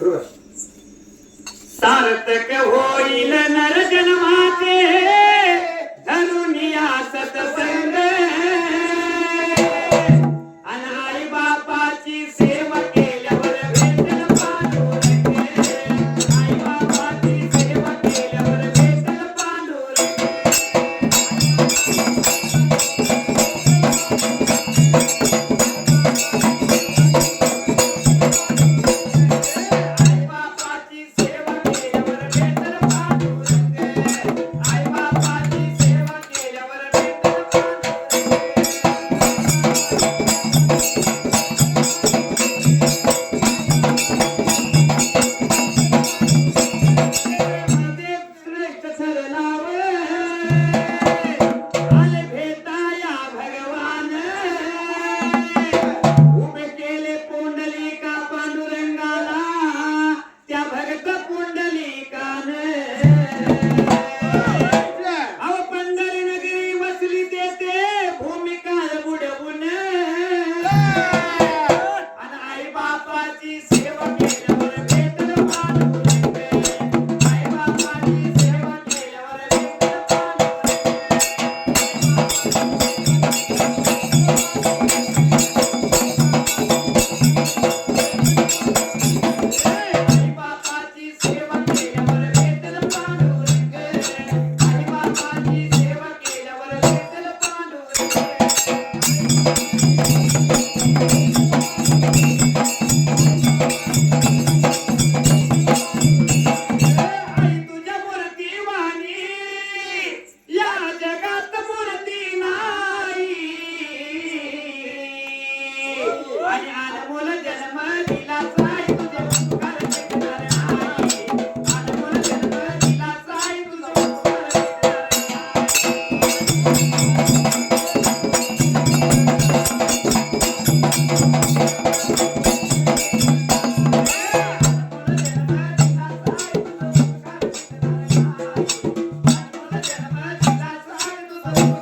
बरोबर सार्थक होईल नर जन्माचे धरून या सतसंग Thank you.